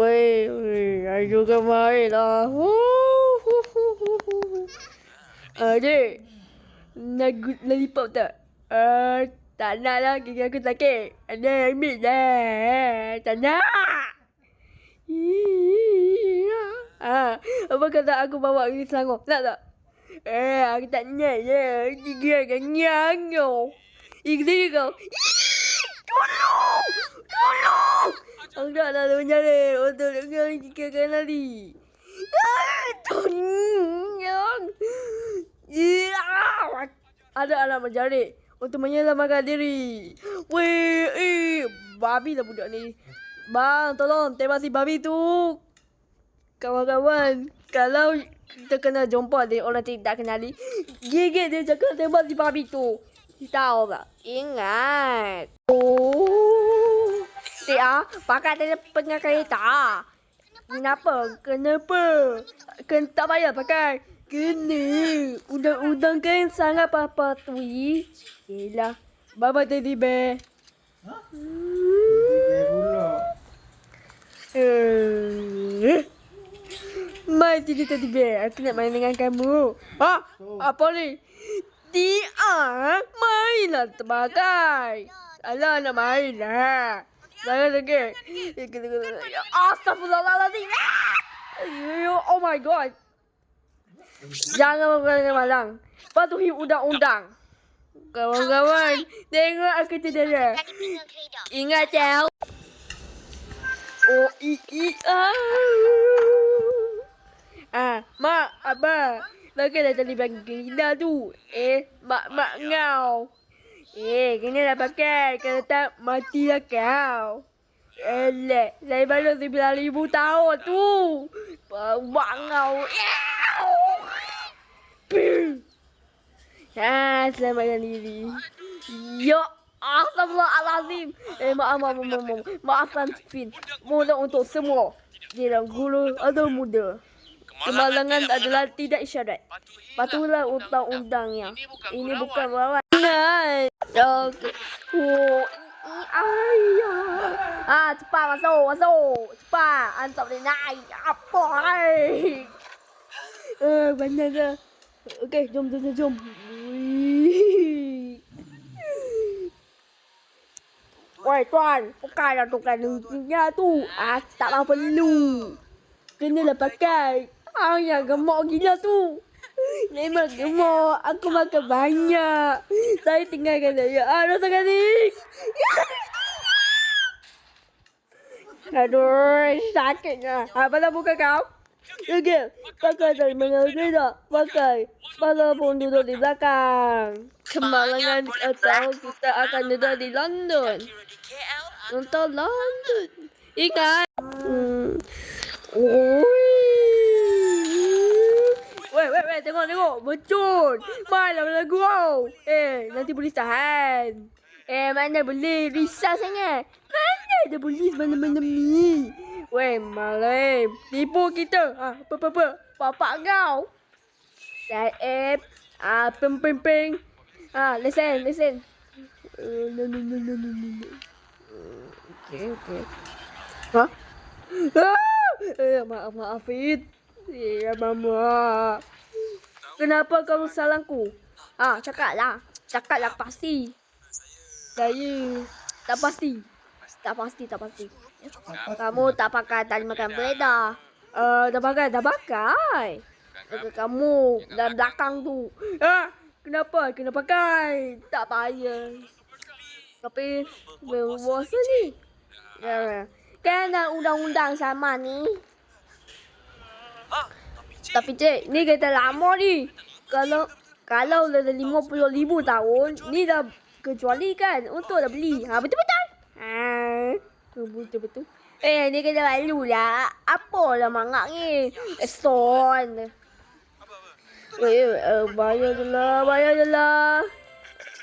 Main lah. Adik, nak gu- lollipop tak? Uh, tak nak lah, gigi aku sakit. Ada ambil dah. Tak nak. Ah, apa kata aku bawa pergi Selangor? Nak tak? Eh, aku tak nak je. Gigi akan nyangyo. Ih, sini kau. Tolong! Tolong! Aku tak nak mencari untuk dengar jika lari. Ah, Tolong! Ya! Ada anak mencari untuk menyelamatkan diri. Weh, eh, babi lah budak ni. Bang, tolong tembak si babi tu. Kawan-kawan, kalau kita kena jumpa dia orang tidak kenali, gigit dia cakap tembak si babi tu. Tahu tak? Ingat. Oh. Dia pakai telefon dengan kereta. Kenapa? Kenapa? Ken tak payah pakai. Kena. Udang-udang kan sangat papatui. Yelah. Baba teddy bear. Pula. Eh. Mai sini teddy bear. Aku nak main dengan kamu. Ha? Apa ni? Dia mainlah terbagai. Alah nak main lah. Jangan lagi. Astaghfirullahaladzim. Ayo, Oh my god. Jangan malang-malang. Patuhi undang-undang. Kawan-kawan, tengok aku cedera. Ingat tau. Oh, i, i, ah. Ah, mak, abah. Bagi dah tali bagi gila tu. Eh, mak, mak ngau. Eh, kena dah pakai. Kalau tak, matilah kau. Elek, lain baru sembilan ribu tahun tu. Bawa ngau. Ah, selamatkan diri. Ya Astagfirullahalazim. Eh, maaf, maaf, maaf, maaf. Maafkan Fin. Mudah untuk semua. Tidak guru atau muda. Kemalangan adalah tidak isyarat. Patuhlah undang-undangnya. Ini bukan lawan. Ingat. Okey. Oh. Ayah. Ah, cepat masuk, masuk. Cepat. Antak boleh naik. Apa? Eh, banyak dah. Okey, jom, jom, jom, jom. Woi tuan, pakailah tukar dunia tu. Ah, taklah perlu. Kenalah pakai. Ah, yang gemuk gila tu. Memang gemuk. Aku makan banyak. Saya tinggalkan saya. Ah, rasa kali. Aduh, sakitnya. Apa dah buka kau? Okey, pakai dari mana tidak? Pakai. Walaupun duduk di belakang. Kemalangan atau kita akan duduk di London. Untuk London. Ingat. Hmm. Weh, weh, weh, tengok, tengok. Betul. Mana lagu kau? Eh, nanti polis tahan. Eh, mana boleh. Risau sangat. Mana ada polis mana-mana ni? Weh, malam. Tipu kita. Ah, apa, apa, apa. Bapak kau. Saib. Ah, ping, ping, ping. Ah, listen, listen. Uh, no, no, no, no, no, no. Okay, okay. Ha? Ah! Eh, maaf, maaf, Fit. Ya, mama. Kenapa kamu salahku? Ah, cakaplah. Cakaplah pasti. Saya tak pasti. Tak pasti, tak pasti. Kamu tak pakai tali makan peledah. Uh, dah pakai, dah pakai. Kamu dalam belakang tu. Ah, kenapa? Kena pakai. Tak payah. Tapi, bosan ni. Ya, kan undang-undang sama ni. Tapi cik, ni kereta lama ni. Kalau kalau dah 50 ribu tahun, ni dah kecuali kan untuk dah beli. Ha betul-betul. Ha betul-betul. Eh ni kereta baru lah. Apa lah mangak ni? Son. Eh, uh, bayar je lah, bayar je lah.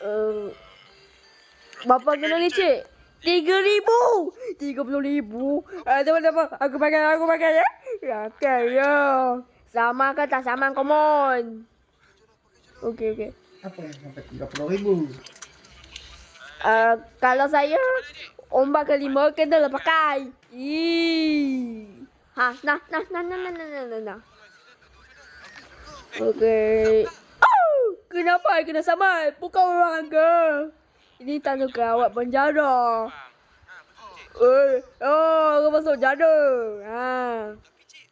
Uh, Bapa kena ni cik. Tiga ribu. Tiga puluh ribu. Uh, teman Aku pakai, aku pakai ya. Ya. Sama ke tak sama komon? Okey, okey. Apa yang sampai tiga puluh ribu? Uh, kalau saya ombak kelima kena lah pakai. Ih. ha, nah, nah, nah, nah, nah, nah, nah, nah. Okey. Oh, kenapa I kena samai? Bukan orang ke? Ini tanda gawat penjara. Eh, oh, kau masuk penjara. Ha.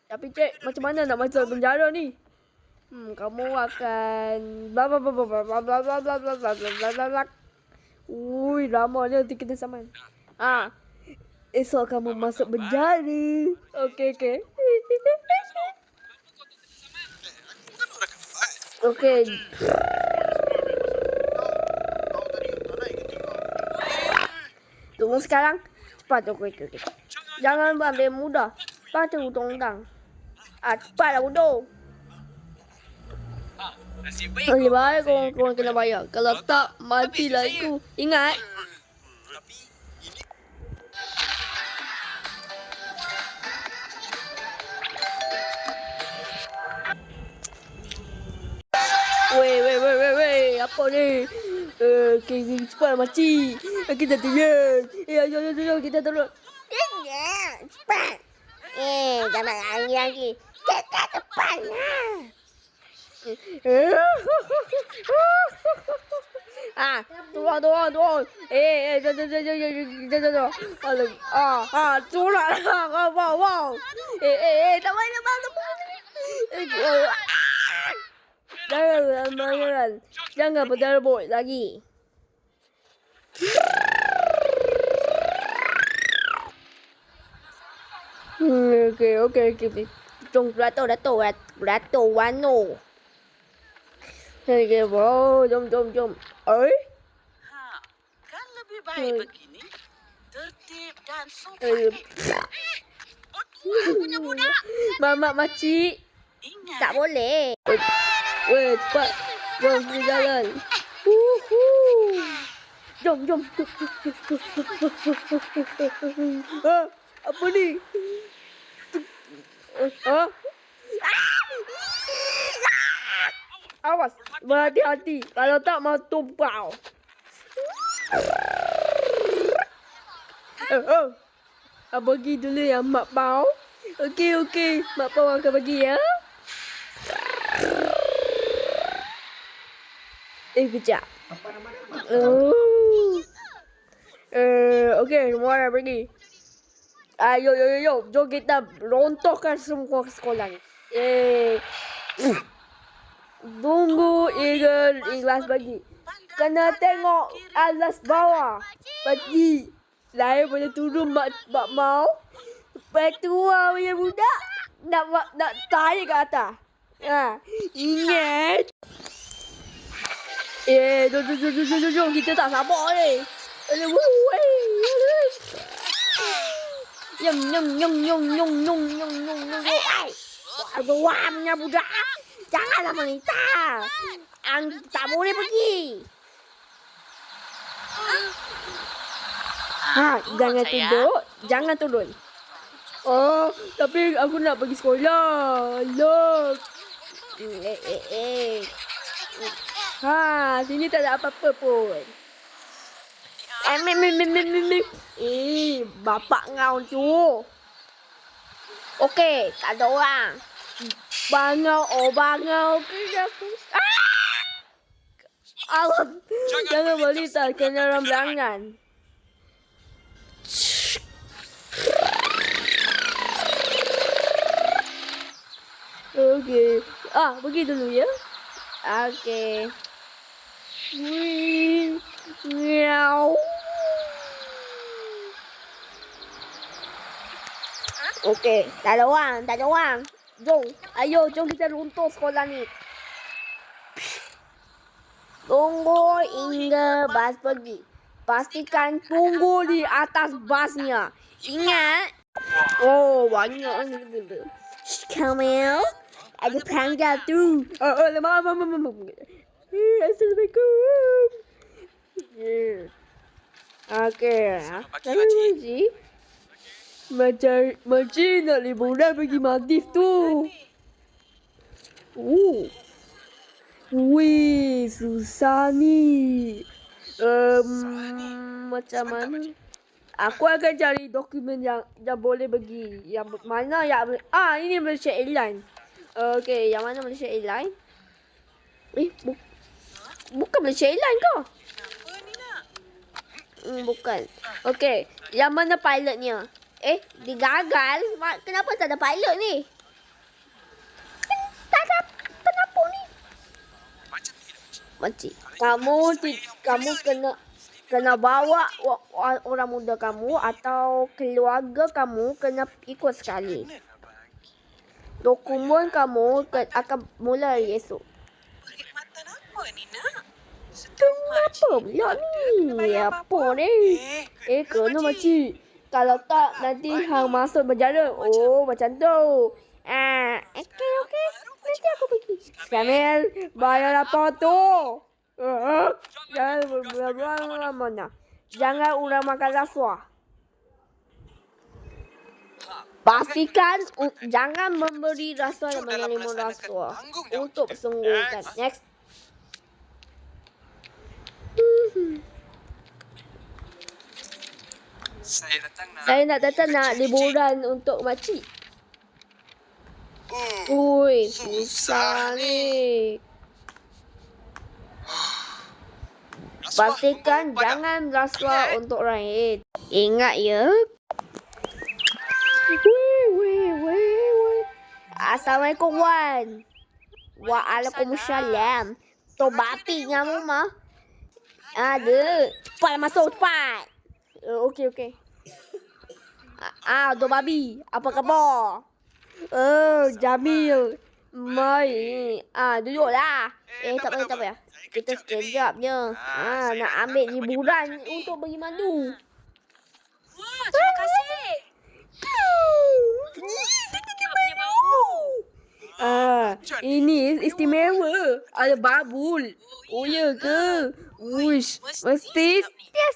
Tapi cik, macam mana nak masuk penjara ni? Hmm, kamu akan bla bla bla bla bla bla bla bla bla bla bla bla bla. Ui, lama dia nanti kena saman. Ah. Esok kamu masuk penjara. Okey, okey. Okey. Tunggu sekarang. Cepat okey, okey. Jangan ambil mudah. Baca undang-undang. Ah, At para lah, bodoh. Ha, nasib baik Nasib baik kau kena bayar. Kalau tak, matilah aku. Ingat. Wey, wey, wey, wey, wey. Apa ni? Eh, uh, kita cepat lah, mati. Eh, kita tinggal. Eh, ayo, ayo, ayo. Kita tolong. Cepat. Eh, jangan lagi-lagi. 나도 빨라. 아, 놓아, 놓아, 놓아. 에, 에, 저, 저, 저, 저, 저, 저, 저, 아, 저, 아, 아, 돌아, 아, 와, 와. 에, 에, 에, 나와, 나와, 나와. 나가면, 나가면, 나가면, 나가면, 나기. 음, 오케이, 오케이, 오케이. Okay, okay. Jom Plato, Dato, Dato, Wano. Okay, bro. Jom, jom, jom. Eh? Ha, kan lebih baik Hmm. begini. Tertib dan Eh, sopan. Betul punya budak. Mamak makcik. Ingat. Tak boleh. Weh, cepat. Jom, kita jalan. Uhuh. Jom, jom. Ah, apa ni? Awas, berhati-hati. Kalau tak, mau tumpau. Oh, oh. Ah, bagi dulu yang mak pau. Okey, okey. Mak pau akan bagi ya. Eh, kejap. Apa nama? Oh. Eh, okey, semua orang pergi. Ayo, yo, yo, yo. Jom kita rontohkan semua sekolah ni. Eh. Tunggu Eagle ikhlas bagi. Kena tengok alas bawah. Bagi. Saya boleh turun mak, mak mau. Ah, punya budak. Nak, nak, nak tarik ke atas. Ha. Ingat. Eh, jom, jom, jom, jom, jom, jom. Kita tak sabar ni. Aduh, wuh, eh. Nyum, nyum, nyum, nyum, nyum, nyum, nyum, nyum, nyum. Ai. Wah, punya budak. Janganlah menita. Ang tak boleh pergi. Ha, jangan sayang. tidur, jangan turun. Oh, tapi aku nak pergi sekolah. Look. Eh, eh, eh. Ha, sini tak ada apa-apa pun. Eh, bapak kau tu. Okey, tak ada orang. Bangau, oh bangau. Ah! Alam, jangan beli tak kena orang berangan. Okey. Ah, pergi dulu ya. Okey. Wee. Meow. Okay, dalawang, dalawang. Jong. Jom, ayo jom kita runtuh sekolah ni. Tunggu hingga bas pergi. Pastikan tunggu di atas basnya. Ingat. Oh, banyak ni. Shh, Kamil. Ada perangga tu. Oh, oh, lemah, lemah, lemah, lemah. Assalamualaikum. Okay. Selamat pagi, Pakcik. Macam, macam nak liburan pergi Maldives tu. Oh. Wih, susah ni. Um, macam mana? Aku akan cari dokumen yang yang boleh bagi. Yang mana yang. Ah, ini Malaysia Airlines. Okey, yang mana Malaysia Airlines? Eh, bu bukan Malaysia Airlines ke? Hmm, bukan. Okey, yang mana pilotnya? Eh, digagal. Ma- Kenapa tak ada pilot ni? Tak ada kenapa ni? Makcik, kamu kamu kena kena bawa wa- wa- orang muda kamu atau keluarga kamu kena ikut sekali. Dokumen kamu akan mula esok. Ni? Kenapa pula ni? Apa ni? Eh, kena makcik. Kalau tak, nanti hang masuk penjara. Oh, macam tu. Ah, okey, okey. Nanti aku pergi. Kamil, bayar apa tu? Uh, jangan berbual mana. Jangan orang makan rasuah. Pastikan jangan memberi rasuah dan menerima rasuah untuk bersungguhkan. Next. Saya datang nak. Saya nak datang nak liburan untuk makcik. Oh, Ui, susah ni. Pastikan jangan rasuah untuk orang lain. Ingat ya. Weh, weh, weh, weh. Assalamualaikum Wan. Waalaikumsalam. Tu babi kamu mah. Ada. Cepat masuk cepat. Uh, okey okey. Ah, tu babi. Apa khabar? Oh, Jamil. Mai. Ah, duduklah. Eh, tak payah, tak payah. Kita sekejap je. Ah, nak ambil liburan untuk pergi mandu. Wah, terima kasih. Ah, ini istimewa. Ada babul. Oh, ya ke? Uish, mesti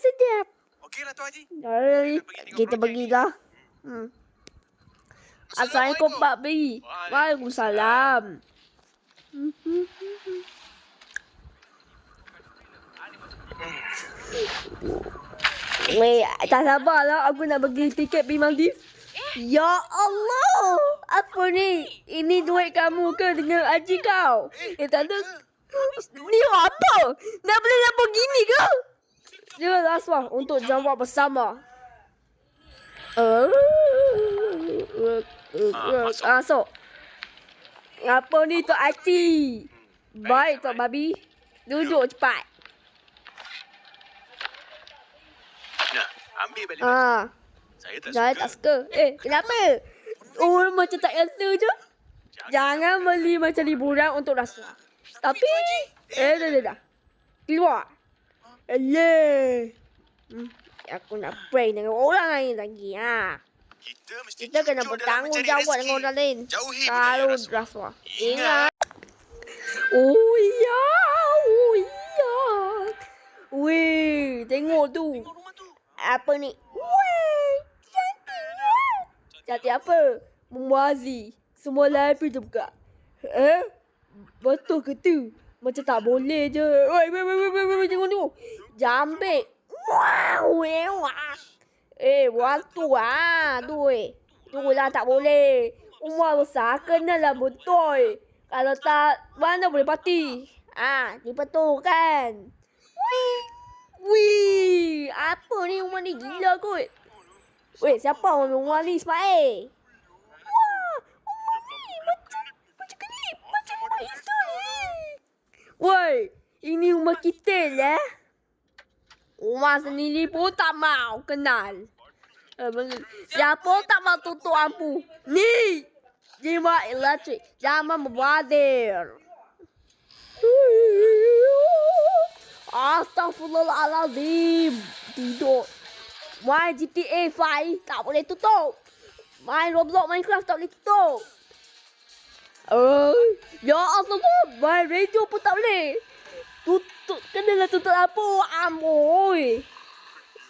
sedap Okeylah tu Haji. Mari, kita pergilah. Hmm. Assalamualaikum Pak B. Waalaikumsalam. Weh, tak sabarlah aku nak bagi tiket pergi Maldives. Ya Allah! Apa ni? Ini duit kamu ke dengan haji kau? Eh, tak ada. Ni apa? Nak beli Lamborghini ke? Dia rasuah untuk jawab bersama. Uh, uh, uh, uh, masuk. Apa ni Tok Aci? Baik Tok Babi. Duduk cepat. Nah, ambil balik. Ah, Saya tak saya tak suka. Eh, kenapa? Oh, macam tak rasa je. Jangan beli macam liburan untuk rasuah. Tapi, eh, dah, dah, dah. Keluar. Alah. Hmm, aku nak prank dengan orang lain lagi. Ha. Kita mesti Kita kena bertanggungjawab dengan orang lain. Jauhi Kalau rasuah. Ingat. Oh ya, oh ya. Weh, tengok tu. Tengok tu. Apa ni? Weh, cantiknya. Cantik apa? Memuazi. Semua lain pun terbuka. Eh? Betul ke tu? Macam tak boleh je. Weh, weh, weh, weh, weh, tengok tu. Jambik. Wow, eh, wah. Eh, ah, tu eh. Tu lah tak boleh. Umur besar kenalah betul. Kalau tak, mana boleh parti? Ah, ni betul kan? Wih. Wih, apa ni rumah ni gila kot. Weh, siapa orang rumah ni Ismail? Wah, rumah ni macam macam kelip, macam rumah itu ni. Woi, ini rumah kita lah. Rumah sendiri pun tak mau kenal. Eh. Siapa tak mau tutup lampu? Ni! Jiwa elektrik. Jangan membazir. Astaghfirullahalazim. Tidur. Main GTA 5 tak boleh tutup. Main Roblox Minecraft tak boleh tutup. Oh, ya Allah, main radio pun tak boleh. Tutup, kenalah tutup lampu. Amboi.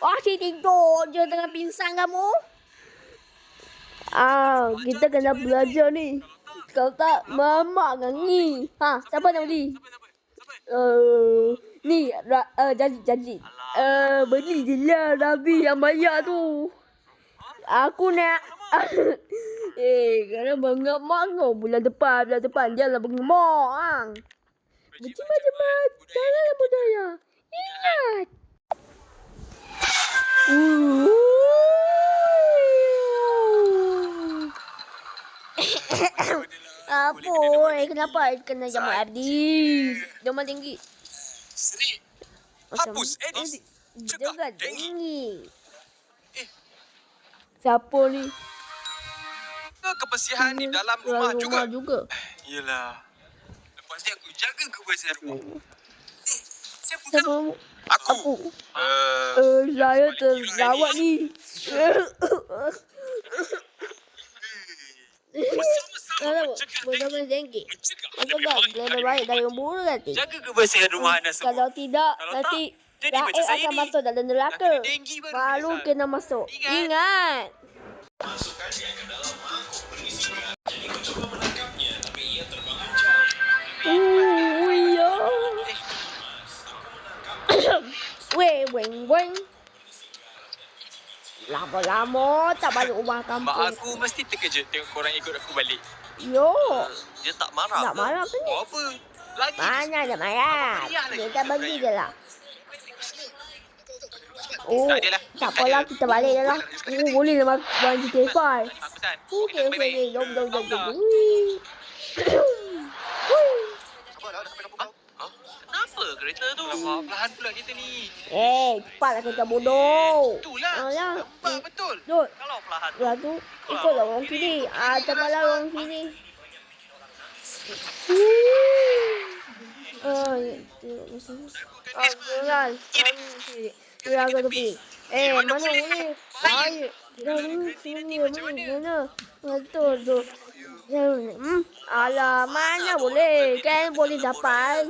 Asyik tidur je dengan pingsan kamu. Ah, kita kena belajar ni. Kalau tak, mamak dengan ni. Ha, siapa nak beli? Uh, ni, ra, uh, janji, janji. Eh, beli je lah Nabi yang bayar tu. Aku nak. eh, kerana bangga mak kau bulan depan, bulan depan janganlah bengemak. Ang. Macam-macam. Janganlah budaya. Ingat. Apa? Eh, kenapa kena jamak habis? Jamak tinggi. Seri. Hapus Edis. Jaga tinggi. Siapa ni? Kebersihan di dalam rumah juga. juga. Yelah. Lepas ni aku jaga kebersihan rumah. Eh, siapa Siapa? kan? mu? Aku. Aku. Uh, Eh, saya terawat ni. Kalau berjaga tinggi. Apa dah? Lebih baik dari buruk nanti. jaga kebersihan rumah anda Kalau semua. tidak, Kalau nanti tak, jadi macam Raib akan ni. masuk dalam neraka. Nak kena denggi baru Malu biasa. kena masuk. Ingat. Ingat. Uh, iya. Weh, weng, weng. Lama-lama tak balik rumah Mak kampung. aku mesti terkejut tengok korang ikut aku balik. Yo, Dia tak marah ke? marah ke ni? Apa? Lagi Mana nak marah? Kita pergi je lah. Oh, Tak lah. tak apalah kita balik je lah. Oh, boleh lah main GTA 5. Aku pesan. Okey, okey, okey. Jom, jom, jom, jom. Allah. Ui. Kereta tu? Alamak, perlahan pula kita ni. Eh, cepatlah kereta bodoh. Itulah. Alah. Nampak betul. Dut. Kalau perlahan. Lah tu, ikutlah orang sini. Ah, tepalah orang sini. Oh, ya. Tengok mesin. Ah. Jalan ke tepi. Eh, mana boleh? Ayo. Jangan sini, mana? Mana? Betul tu. Hmm. Alah, mana boleh? Kan boleh dapat.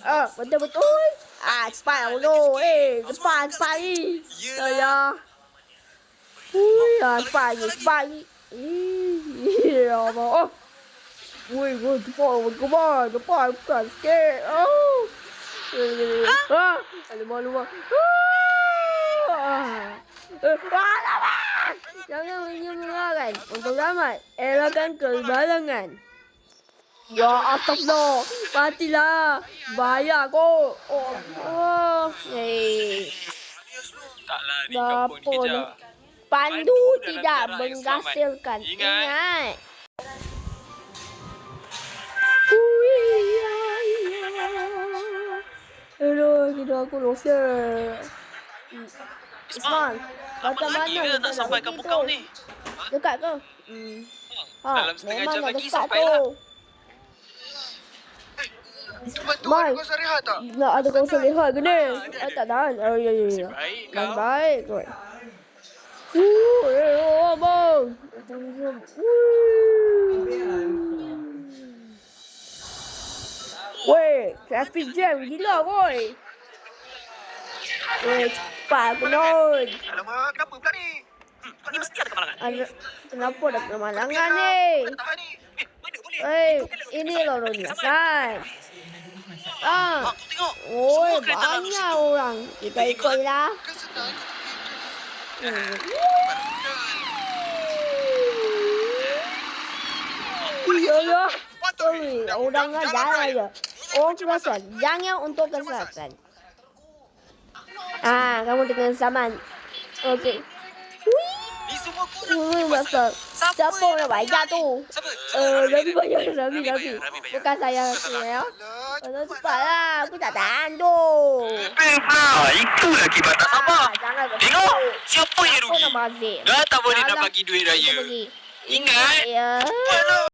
Ah, betul-betul. Ah, cepat dulu. Eh, cepat, cepat ni. Saya. Ui, ah, cepat lagi, cepat. Ih, ya Allah. Oh. Ui, ui, cepat, cepat, cepat, cepat sikit. Oh. Ah, alamak, alamak. Ah. Alamak. Jangan menyemarakan. Untuk selamat, elakkan kebalangan. Ya astagfirullah. Matilah. Bahaya kau. Oh. oh. Eh. Taklah di Apa kampung. Pandu Pandu tidak menghasilkan. Ingat. Ingat. Aduh, hidup aku rosak. Ismail, macam lagi mana kita nak sampai kampung kau ni? Dekat ke? Hmm. Ha, Dalam setengah jam lagi sampai lah. Cepat tu, Mai. ada kau rehat tak? Nak ada kawasan lihat ke ni? Ah, tak tahan. Oh, ya, ya, ya. Baik Baik, kau. baik kot. Uh, eh, oh, bang. Weh, traffic jam gila koi. Weh, cepat penun. Alamak, kenapa pula ni? Hmm, kau ni mesti ada kemalangan. Ada, kenapa ada kemalangan ni? Tahan ni. Eh, mana boleh? Weh, ini lorong niasan. Ah, Mak, kau tengok. oi, Semua kereta lalu banyak situ. orang. Kita ikutlah. Iyalah. Oi, orang kan jalan je. Orang kerasan. Jangan untuk kesalahan. Ah, kamu dengan zaman. Okey. Ni semua korang. Ui, masa. Siapa nak bayar tu? Siapa? Eh, Rabi bayar, Rabi, Rabi Rabi. bayar, Rabi bayar. Bukan saya aku Kalau cepatlah, aku tak tahan tu. Pula. Itulah kibat tak sabar. Jangan. Tengok, siapa yang rugi? Dah tak boleh nak bagi duit raya. Ingat. Ya.